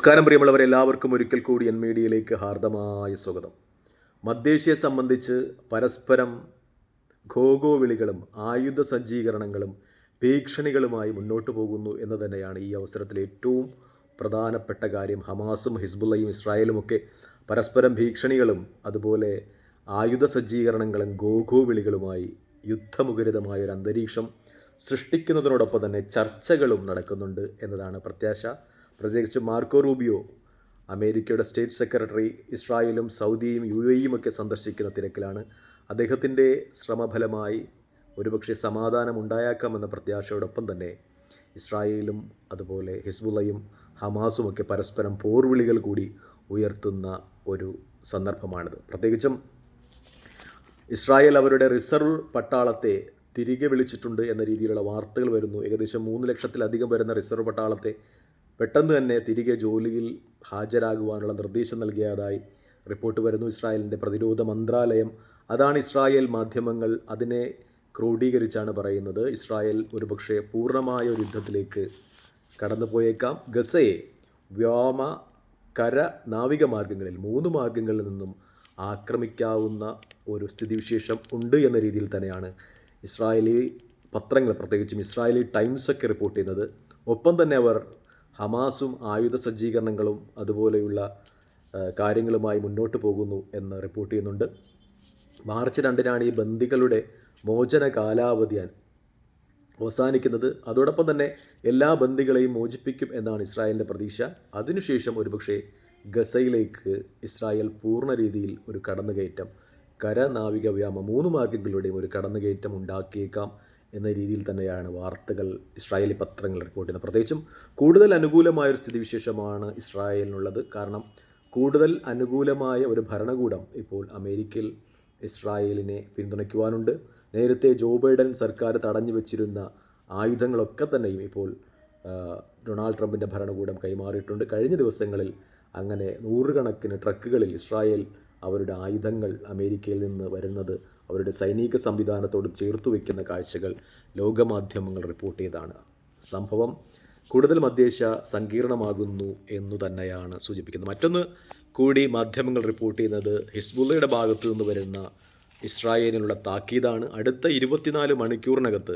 നമസ്കാരം പ്രിയമുള്ളവർ എല്ലാവർക്കും ഒരിക്കൽ കൂടി എൻ മീഡിയയിലേക്ക് ഹാർദമായ സ്വാഗതം. മധ്യേഷ്യയെ സംബന്ധിച്ച് പരസ്പരം ഘോഘോ വിളികളും ആയുധ സജ്ജീകരണങ്ങളും ഭീഷണികളുമായി മുന്നോട്ട് പോകുന്നു എന്ന് തന്നെയാണ് ഈ അവസരത്തിൽ ഏറ്റവും പ്രധാനപ്പെട്ട കാര്യം. ഹമാസും ഹിസ്ബുള്ളയും ഇസ്രായേലുമൊക്കെ പരസ്പരം ഭീഷണികളും അതുപോലെ ആയുധ സജ്ജീകരണങ്ങളും ഘോഘോ വിളികളുമായി യുദ്ധമുഖരിതമായ ഒരു അന്തരീക്ഷം സൃഷ്ടിക്കുന്നതിനോടൊപ്പം തന്നെ ചർച്ചകളും നടക്കുന്നുണ്ട് എന്നതാണ് പ്രത്യാശ. പ്രത്യേകിച്ച് മാർക്കോ റൂബിയോ അമേരിക്കയുടെ സ്റ്റേറ്റ് സെക്രട്ടറി ഇസ്രായേലും സൗദിയും യു എയും ഒക്കെ സന്ദർശിക്കുന്ന തിരക്കിലാണ് അദ്ദേഹത്തിന്റെ ശ്രമഫലമായി ഒരുപക്ഷെ സമാധാനം ഉണ്ടായേക്കാമെന്ന പ്രത്യാശയോടൊപ്പം തന്നെ ഇസ്രായേലും അതുപോലെ ഹിസ്ബുള്ളയും ഹമാസുമൊക്കെ പരസ്പരം പോർവിളികൾ കൂടി ഉയർത്തുന്ന ഒരു സന്ദർഭമാണിത്. പ്രത്യേകിച്ചും ഇസ്രായേൽ അവരുടെ റിസർവ് പട്ടാളത്തെ തിരികെ വിളിച്ചിട്ടുണ്ട് എന്ന രീതിയിലുള്ള വാർത്തകൾ വരുന്നു. ഏകദേശം മൂന്ന് ലക്ഷത്തിലധികം വരുന്ന റിസർവ് പട്ടാളത്തെ പെട്ടെന്ന് തന്നെ തിരികെ ജോലിയിൽ ഹാജരാകുവാനുള്ള നിർദ്ദേശം നൽകിയതായി റിപ്പോർട്ട് വരുന്നു. ഇസ്രായേലിന്റെ പ്രതിരോധ മന്ത്രാലയം. അതാണ് ഇസ്രായേൽ മാധ്യമങ്ങൾ അതിനെ ക്രോഡീകരിച്ചാണ് പറയുന്നത്. ഇസ്രായേൽ ഒരുപക്ഷെ പൂർണമായ ഒരു യുദ്ധത്തിലേക്ക് കടന്നുപോയേക്കാം. ഗസയെ വ്യോമ കര നാവിക മാർഗങ്ങളിൽ മൂന്ന് മാർഗങ്ങളിൽ നിന്നും ആക്രമിക്കാവുന്ന ഒരു സ്ഥിതിവിശേഷം ഉണ്ട് എന്ന രീതിയിൽ തന്നെയാണ് ഇസ്രായേലി പത്രങ്ങൾ പ്രത്യേകിച്ചും ഇസ്രായേലി ടൈംസൊക്കെ റിപ്പോർട്ട് ചെയ്യുന്നത്. ഒപ്പം തന്നെ അവർ ഹമാസും ആയുധ സജ്ജീകരണങ്ങളും അതുപോലെയുള്ള കാര്യങ്ങളുമായി മുന്നോട്ട് പോകുന്നു എന്ന് റിപ്പോർട്ട് ചെയ്യുന്നുണ്ട്. മാർച്ച് രണ്ടിനാണ് ഈ ബന്ദികളുടെ മോചന കാലാവധി അവസാനിക്കുന്നത്. അതോടൊപ്പം തന്നെ എല്ലാ ബന്ദികളെയും മോചിപ്പിക്കും എന്നാണ് ഇസ്രായേലിന്റെ പ്രതീക്ഷ. അതിനുശേഷം ഒരുപക്ഷെ ഗസയിലേക്ക് ഇസ്രായേൽ പൂർണ രീതിയിൽ ഒരു കടന്നുകയറ്റം കരനാവിക വ്യാമ മൂന്ന് മാർഗങ്ങളുടെയും ഒരു കടന്നുകയറ്റം ഉണ്ടാക്കിയേക്കാം. എന്ന രീതിയിൽ തന്നെയാണ് വാർത്തകൾ ഇസ്രായേലി പത്രങ്ങൾ റിപ്പോർട്ട് ചെയ്യുന്നത്. പ്രത്യേകിച്ചും കൂടുതൽ അനുകൂലമായ ഒരു സ്ഥിതിവിശേഷമാണ് ഇസ്രായേലിനുള്ളത്. കാരണം കൂടുതൽ അനുകൂലമായ ഒരു ഭരണകൂടം ഇപ്പോൾ അമേരിക്കയിൽ ഇസ്രായേലിനെ പിന്തുണയ്ക്കുവാനുണ്ട്. നേരത്തെ ജോ ബൈഡൻ സർക്കാർ തടഞ്ഞു വെച്ചിരുന്ന ആയുധങ്ങളൊക്കെ തന്നെയും ഇപ്പോൾ ഡൊണാൾഡ് ട്രംപിന്റെ ഭരണകൂടം കൈമാറിയിട്ടുണ്ട്. കഴിഞ്ഞ ദിവസങ്ങളിൽ അങ്ങനെ നൂറുകണക്കിന് ട്രക്കുകളിൽ ഇസ്രായേൽ അവരുടെ ആയുധങ്ങൾ അമേരിക്കയിൽ നിന്ന് വരുന്നത് അവരുടെ സൈനിക സംവിധാനത്തോട് ചേർത്തു വയ്ക്കുന്ന കാഴ്ചകൾ ലോകമാധ്യമങ്ങൾ റിപ്പോർട്ട് ചെയ്താണ്. സംഭവം കൂടുതൽ മധ്യേഷ്യ സങ്കീർണമാകുന്നു എന്നു തന്നെയാണ് സൂചിപ്പിക്കുന്നത്. മറ്റൊന്ന് കൂടി മാധ്യമങ്ങൾ റിപ്പോർട്ട് ചെയ്യുന്നത് ഹിസ്ബുള്ളയുടെ ഭാഗത്തു നിന്ന് വരുന്ന ഇസ്രായേലിനുള്ള താക്കീതാണ്. അടുത്ത ഇരുപത്തിനാല് മണിക്കൂറിനകത്ത്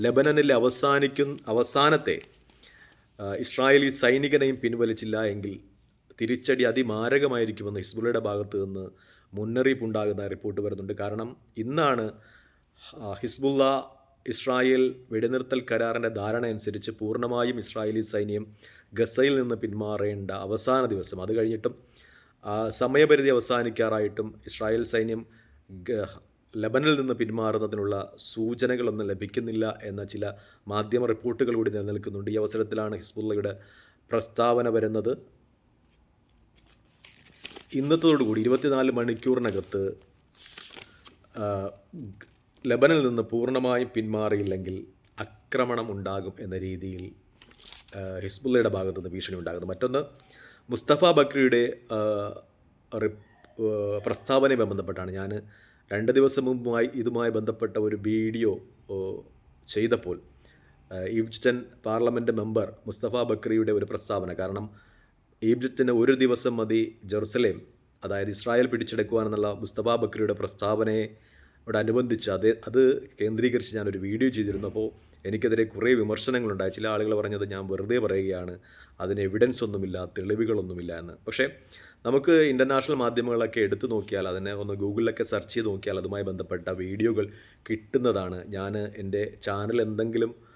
ലെബനനിൽ അവസാനിക്കുന്ന അവസാനത്തെ ഇസ്രായേലി സൈനികനെയും പിൻവലിച്ചില്ല എങ്കിൽ തിരിച്ചടി അതിമാരകമായിരിക്കുമെന്ന് ഹിസ്ബുള്ളയുടെ ഭാഗത്തു നിന്ന് മുന്നറിയിപ്പുണ്ടാകുന്ന റിപ്പോർട്ട് വരുന്നുണ്ട്. കാരണം ഇന്നാണ് ഹിസ്ബുള്ള ഇസ്രായേൽ വെടിനിർത്തൽ കരാറിന്റെ ധാരണ അനുസരിച്ച് പൂർണമായും ഇസ്രായേലി സൈന്യം ഗസയിൽ നിന്ന് പിന്മാറേണ്ട അവസാന ദിവസം. അത് കഴിഞ്ഞിട്ടും സമയപരിധി അവസാനിക്കാറായിട്ടും ഇസ്രായേൽ സൈന്യം ലബനിൽ നിന്ന് പിന്മാറുന്നതിനുള്ള സൂചനകളൊന്നും ലഭിക്കുന്നില്ല എന്ന ചില മാധ്യമ റിപ്പോർട്ടുകൾ കൂടി നിലനിൽക്കുന്നുണ്ട്. ഈ അവസരത്തിലാണ് ഹിസ്ബുള്ളയുടെ പ്രസ്താവന വരുന്നത്. ഇന്നത്തോടുകൂടി ഇരുപത്തിനാല് മണിക്കൂറിനകത്ത് ലബനിൽ നിന്ന് പൂർണമായും പിന്മാറിയില്ലെങ്കിൽ ആക്രമണം ഉണ്ടാകും എന്ന രീതിയിൽ ഹിസ്ബുള്ളയുടെ ഭാഗത്തു നിന്ന് ഭീഷണി ഉണ്ടാകുന്നു. മറ്റൊന്ന് മുസ്തഫ ബക്രിയുടെ പ്രസ്താവനയുമായി ബന്ധപ്പെട്ടാണ്. ഞാൻ രണ്ട് ദിവസം മുമ്പുമായി ഇതുമായി ബന്ധപ്പെട്ട ഒരു വീഡിയോ ചെയ്തപ്പോൾ ഈജിപ്റ്റൻ പാർലമെന്റ് മെമ്പർ മുസ്തഫ ബക്രിയുടെ ഒരു പ്രസ്താവന. കാരണം ഈജിപ്തിന് ഒരു ദിവസം മതി ജെറുസലേം. അതായത് ഇസ്രായേൽ പിടിച്ചെടുക്കുവാനെന്നുള്ള മുസ്തഫ ബക്രിയുടെ പ്രസ്താവനയെ അനുബന്ധിച്ച് അത് അത് കേന്ദ്രീകരിച്ച് ഞാനൊരു വീഡിയോ ചെയ്തിരുന്നു. അപ്പോൾ എനിക്കെതിരെ കുറേ വിമർശനങ്ങളുണ്ടായി. ചില ആളുകൾ പറഞ്ഞത് ഞാൻ വെറുതെ പറയുകയാണ്. അതിന് എവിഡൻസ് ഒന്നുമില്ല തെളിവുകളൊന്നുമില്ല എന്ന്. പക്ഷേ നമുക്ക് ഇന്റർനാഷണൽ മാധ്യമങ്ങളൊക്കെ എടുത്തു നോക്കിയാൽ അതിനെ ഒന്ന് ഗൂഗിളിലൊക്കെ സെർച്ച് ചെയ്ത് നോക്കിയാൽ അതുമായി ബന്ധപ്പെട്ട വീഡിയോകൾ കിട്ടുന്നതാണ്. ഞാൻ എന്റെ ചാനൽ എന്തെങ്കിലും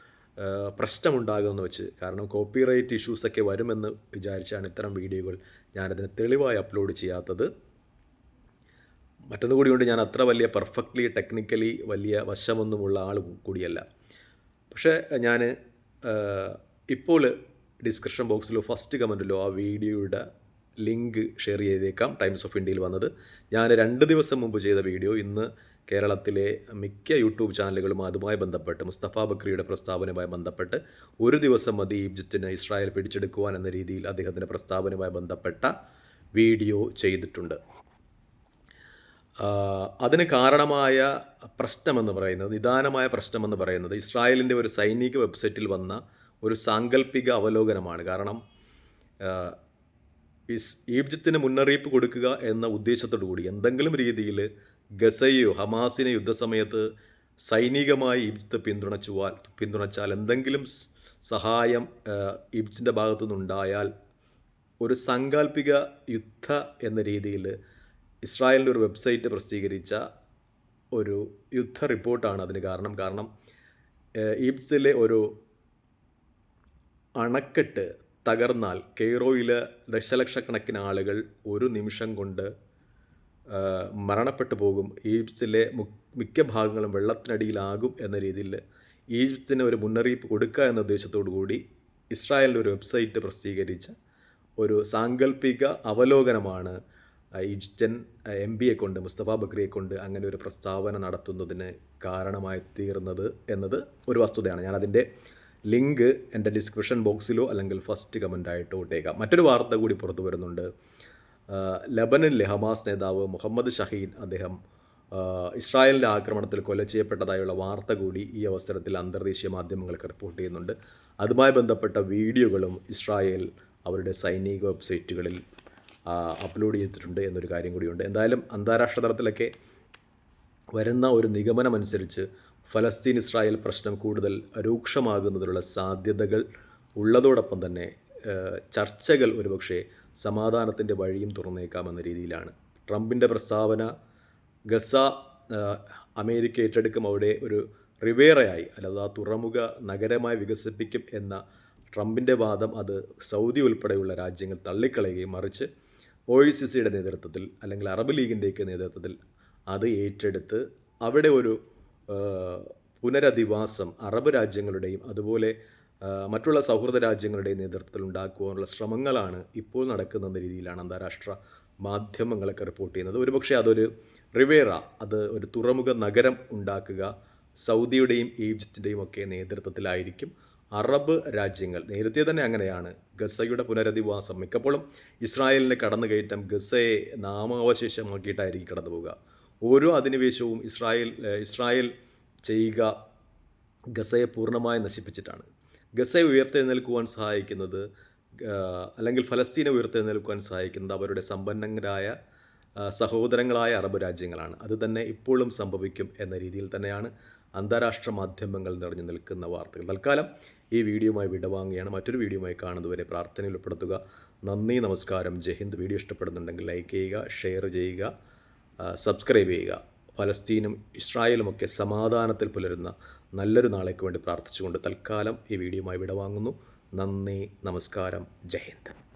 പ്രശ്നമുണ്ടാകുമെന്ന് വെച്ച് കാരണം കോപ്പിറൈറ്റ് ഇഷ്യൂസൊക്കെ വരുമെന്ന് വിചാരിച്ചാണ് ഇത്തരം വീഡിയോകൾ ഞാനതിന് തെളിവായി അപ്ലോഡ് ചെയ്യാത്തത്. മറ്റൊന്നു കൂടിയുണ്ട് ഞാൻ അത്ര വലിയ പെർഫെക്റ്റ്ലി ടെക്നിക്കലി വലിയ വശമൊന്നുമുള്ള ആൾ കൂടിയല്ല. പക്ഷേ ഞാൻ ഇപ്പോൾ ഡിസ്ക്രിപ്ഷൻ ബോക്സിലോ ഫസ്റ്റ് കമന്റിലോ ആ വീഡിയോയുടെ ലിങ്ക് ഷെയർ ചെയ്തേക്കാം ടൈംസ് ഓഫ് ഇന്ത്യയിൽ വന്നത്. ഞാൻ രണ്ട് ദിവസം മുമ്പ് ചെയ്ത വീഡിയോ ഇന്ന് കേരളത്തിലെ മിക്ക യൂട്യൂബ് ചാനലുകളും അതുമായി ബന്ധപ്പെട്ട് മുസ്തഫ ബക്രിയുടെ പ്രസ്താവനയുമായി ബന്ധപ്പെട്ട് ഒരു ദിവസം മതി ഈജിപ്തിനെ ഇസ്രായേൽ പിടിച്ചെടുക്കുവാൻ എന്ന രീതിയിൽ അദ്ദേഹത്തിന്റെ പ്രസ്താവനയുമായി ബന്ധപ്പെട്ട വീഡിയോ ചെയ്തിട്ടുണ്ട്. അതിന് കാരണമായ പ്രശ്നമെന്ന് പറയുന്നത് നിദാനമായ പ്രശ്നമെന്ന് പറയുന്നത് ഇസ്രായേലിന്റെ ഒരു സൈനിക വെബ്സൈറ്റിൽ വന്ന ഒരു സാങ്കല്പിക അവലോകനമാണ്. കാരണം ഈജിപ്തിന് മുന്നറിയിപ്പ് കൊടുക്കുക എന്ന ഉദ്ദേശത്തോടു കൂടി എന്തെങ്കിലും രീതിയിൽ ഗസയോ ഹമാസിനെ യുദ്ധസമയത്ത് സൈനികമായി ഈജിപ്ത് പിന്തുണച്ചുവാൽ പിന്തുണച്ചാൽ എന്തെങ്കിലും സഹായം ഈജിപ്തിന്റെ ഭാഗത്തു നിന്നുണ്ടായാൽ ഒരു സാങ്കല്പിക യുദ്ധ എന്ന രീതിയിൽ ഇസ്രായേലിന്റെ ഒരു വെബ്സൈറ്റ് പ്രസിദ്ധീകരിച്ച ഒരു യുദ്ധ റിപ്പോർട്ടാണ് അതിന് കാരണം. കാരണം ഈജിപ്തിലെ ഒരു അണക്കെട്ട് തകർന്നാൽ കെയ്റോയിലെ ദശലക്ഷക്കണക്കിന് ആളുകൾ ഒരു നിമിഷം കൊണ്ട് മരണപ്പെട്ടു പോകും. ഈജിപ്തിലെ മിക്ക ഭാഗങ്ങളും വെള്ളത്തിനടിയിലാകും എന്ന രീതിയിൽ ഈജിപ്തിന് ഒരു മുന്നറിയിപ്പ് കൊടുക്കുക എന്ന ഉദ്ദേശത്തോടു കൂടി ഇസ്രായേലിന്റെ ഒരു വെബ്സൈറ്റ് പ്രസിദ്ധീകരിച്ച ഒരു സാങ്കല്പിക അവലോകനമാണ് ആ, ഈജിപ്ഷ്യൻ എം ബിയെ കൊണ്ട് മുസ്തഫ ബക്രിയെ കൊണ്ട് അങ്ങനെ ഒരു പ്രസ്താവന നടത്തുന്നതിന് കാരണമായി തീർന്നത് എന്നത് ഒരു വസ്തുതയാണ്. ഞാനതിന്റെ ലിങ്ക് എന്റെ ഡിസ്ക്രിപ്ഷൻ ബോക്സിലോ അല്ലെങ്കിൽ ഫസ്റ്റ് കമന്റായിട്ടോ ഇട്ടേക്കാം. മറ്റൊരു വാർത്ത കൂടി പുറത്തു വരുന്നുണ്ട്. ലബനനിലെ ഹമാസ് നേതാവ് മുഹമ്മദ് ഷഹീൻ അദ്ദേഹം ഇസ്രായേലിന്റെ ആക്രമണത്തിൽ കൊല ചെയ്യപ്പെട്ടതായുള്ള വാർത്ത കൂടി ഈ അവസരത്തിൽ അന്തർദേശീയ മാധ്യമങ്ങൾക്ക് റിപ്പോർട്ട് ചെയ്യുന്നുണ്ട്. അതുമായി ബന്ധപ്പെട്ട വീഡിയോകളും ഇസ്രായേൽ അവരുടെ സൈനിക വെബ്സൈറ്റുകളിൽ അപ്ലോഡ് ചെയ്തിട്ടുണ്ട് എന്നൊരു കാര്യം കൂടിയുണ്ട്. എന്തായാലും അന്താരാഷ്ട്ര തലത്തിലൊക്കെ വരുന്ന ഒരു നിഗമനമനുസരിച്ച് ഫലസ്തീൻ ഇസ്രായേൽ പ്രശ്നം കൂടുതൽ രൂക്ഷമാകുന്നതിനുള്ള സാധ്യതകൾ ഉള്ളതോടൊപ്പം തന്നെ ചർച്ചകൾ ഒരുപക്ഷെ സമാധാനത്തിന്റെ വഴിയും തുറന്നേക്കാമെന്ന രീതിയിലാണ്. ട്രംപിന്റെ പ്രസ്താവന ഗസ അമേരിക്ക ഏറ്റെടുക്കും അവിടെ ഒരു റിവേറയായി അല്ലാതെ ആ തുറമുഖ നഗരമായി വികസിപ്പിക്കും എന്ന ട്രംപിന്റെ വാദം അത് സൗദി ഉൾപ്പെടെയുള്ള രാജ്യങ്ങൾ തള്ളിക്കളയുകയും മറിച്ച് ഒ ഐ സി സിയുടെ നേതൃത്വത്തിൽ അല്ലെങ്കിൽ അറബ് ലീഗിന്റെയൊക്കെ നേതൃത്വത്തിൽ അത് ഏറ്റെടുത്ത് അവിടെ ഒരു പുനരധിവാസം അറബ് രാജ്യങ്ങളുടെയും അതുപോലെ മറ്റുള്ള സൗഹൃദ രാജ്യങ്ങളുടെ നേതൃത്വത്തിൽ ഉണ്ടാക്കുവാനുള്ള ശ്രമങ്ങളാണ് ഇപ്പോൾ നടക്കുന്ന രീതിയിലാണ് അന്താരാഷ്ട്ര മാധ്യമങ്ങളൊക്കെ റിപ്പോർട്ട് ചെയ്യുന്നത്. ഒരുപക്ഷെ അതൊരു റിവേറ അത് ഒരു തുറമുഖ നഗരം ഉണ്ടാക്കുക സൗദിയുടെയും ഈജിപ്തിന്റെയും ഒക്കെ നേതൃത്വത്തിലായിരിക്കും. അറബ് രാജ്യങ്ങൾ നേരത്തെ തന്നെ അങ്ങനെയാണ്. ഗസയുടെ പുനരധിവാസം മിക്കപ്പോഴും ഇസ്രായേലിന്റെ കടന്നുകയറ്റം ഗസയെ നാമാവശേഷമാക്കിയിട്ടായിരിക്കും കടന്നു പോവുക ഓരോ അധിനിവേശവും ഇസ്രായേൽ ഇസ്രായേൽ ചെയ്യുക ഗസയെ പൂർണമായി നശിപ്പിച്ചിട്ടാണ്. ഗസയെ ഉയർത്തെഴുന്നേൽക്കുവാൻ സഹായിക്കുന്നത് അല്ലെങ്കിൽ ഫലസ്തീനെ ഉയർത്തെഴുന്നേൽക്കുവാൻ സഹായിക്കുന്നത് അവരുടെ സമ്പന്നരായ സഹോദരങ്ങളായ അറബ് രാജ്യങ്ങളാണ്. അത് തന്നെ ഇപ്പോഴും സംഭവിക്കും എന്ന രീതിയിൽ തന്നെയാണ് അന്താരാഷ്ട്ര മാധ്യമങ്ങൾ നിറഞ്ഞു നിൽക്കുന്ന വാർത്തകൾ. തൽക്കാലം ഈ വീഡിയോയുമായി വിടവാങ്ങുകയാണ്. മറ്റൊരു വീഡിയോയുമായി കാണുന്നതുവരെ പ്രാർത്ഥനയിൽ ഉൾപ്പെടുത്തുക. നന്ദി നമസ്കാരം. ജയ്ഹിന്ദ് വീഡിയോ ഇഷ്ടപ്പെടുന്നുണ്ടെങ്കിൽ ലൈക്ക് ചെയ്യുക ഷെയർ ചെയ്യുക സബ്സ്ക്രൈബ് ചെയ്യുക. ഫലസ്തീനും ഇസ്രായേലുമൊക്കെ സമാധാനത്തിൽ പുലരുന്ന നല്ലൊരു നാളേക്ക് വേണ്ടി പ്രാർത്ഥിച്ചുകൊണ്ട് തൽക്കാലം ഈ വീഡിയോയുമായി വിടവാങ്ങുന്നു. നന്ദി നമസ്കാരം ജയ് ഹിന്ദ്.